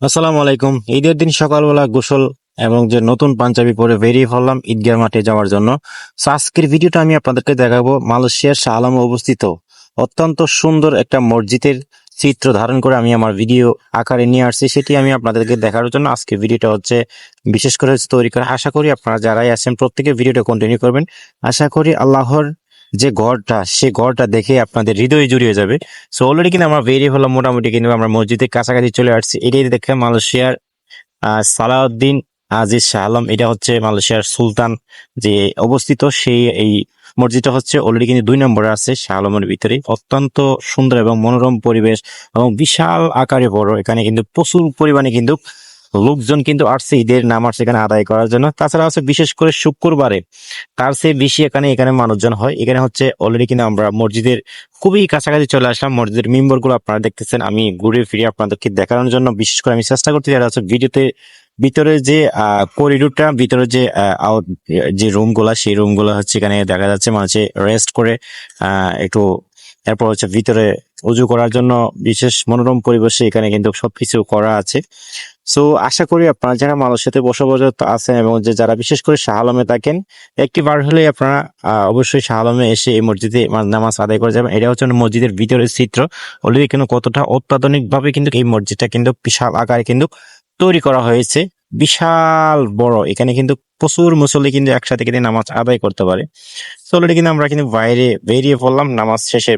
আসসালামু আলাইকুম। ঈদের দিন সকালবেলা গোসল এবং যে নতুন পাঞ্জাবি পরে বেরিয়ে পড়লাম ঈদগাহ মাঠে যাওয়ার জন্য। আজকের ভিডিওটা আমি আপনাদেরকে দেখাবো মালয়েশিয়ার শাহ আলমে অবস্থিত অত্যন্ত সুন্দর একটা মসজিদের চিত্র ধারণ করে আমি আমার ভিডিও আকারে নিয়ে আসছি। সেটি আমি আপনাদেরকে দেখার জন্য আজকে ভিডিওটা হচ্ছে বিশেষ করে তৈরি করে। আশা করি আপনারা যারাই আছেন প্রত্যেকে ভিডিওটা কন্টিনিউ করবেন। আশা করি আল্লাহর যে ঘরটা সে ঘরটা দেখে আপনাদের হৃদয় জুড়িয়ে যাবে। সো অলরেডি কিন্তু আমরা বেরিয়ে হলাম মোটামুটি কিন্তু আমরা মসজিদের কাছাকাছি চলে আসছি। এটাই দেখে মালয়েশিয়ার সালাউদ্দিন আজিজ শাহ আলম। এটা হচ্ছে মালয়েশিয়ার সুলতান যে অবস্থিত সেই এই মসজিদটা হচ্ছে অলরেডি কিন্তু দুই নম্বরে আছে শাহ আলমের ভিতরে। অত্যন্ত সুন্দর এবং মনোরম পরিবেশ এবং বিশাল আকারে বড়। এখানে কিন্তু প্রচুর পরিমাণে কিন্তু লোকজন কিন্তু আসছে ঈদের নামাজ এখানে আদায় করার জন্য। তাছাড়া হচ্ছে বিশেষ করে শুক্রবারে। তার চেয়ে বেশি এখানে এখানে মানুষজন হয়। এখানে হচ্ছে অলরেডি কিন্তু আমরা মসজিদের খুবই কাছাকাছি চলে আসলাম। মসজিদের মেম্বারগুলো আপনারা দেখতেছেন। আমি ঘুরে ফিরে আপনাদেরকে দেখানোর জন্য বিশেষ করে আমি চেষ্টা করতে যারা হচ্ছে ভিডিওতে ভিতরে যে করিডোরটা ভিতরে যে out- যে রুমগুলা সেই রুমগুলা হচ্ছে এখানে দেখা যাচ্ছে। মানুষে রেস্ট করে একটু এরপর হচ্ছে ভিতরে উজু করার জন্য বিশেষ মনোরম পরিবেশে এখানে কিন্তু সবকিছু করা আছে। সো আশা করি আপনারা যারা মানুষের সাথে বসবাস আছেন এবং যে যারা বিশেষ করে শাহ আলমে থাকেন একটি বার হলে আপনারা অবশ্যই শাহ আলমে এসে এই মসজিদে নামাজ আদায় করে যাবেন। এটা হচ্ছে মসজিদের ভিতরের চিত্র। অলরেডি কিন্তু কতটা অত্যাধুনিক ভাবে কিন্তু এই মসজিদটা কিন্তু বিশাল আকারে কিন্তু তৈরি করা হয়েছে। বিশাল বড়। এখানে কিন্তু প্রচুর মুসল্লি কিন্তু একসাথে কিন্তু নামাজ আদায় করতে পারে। তো অলরেডি কিন্তু আমরা কিন্তু বাইরে বেরিয়ে পড়লাম। নামাজ শেষে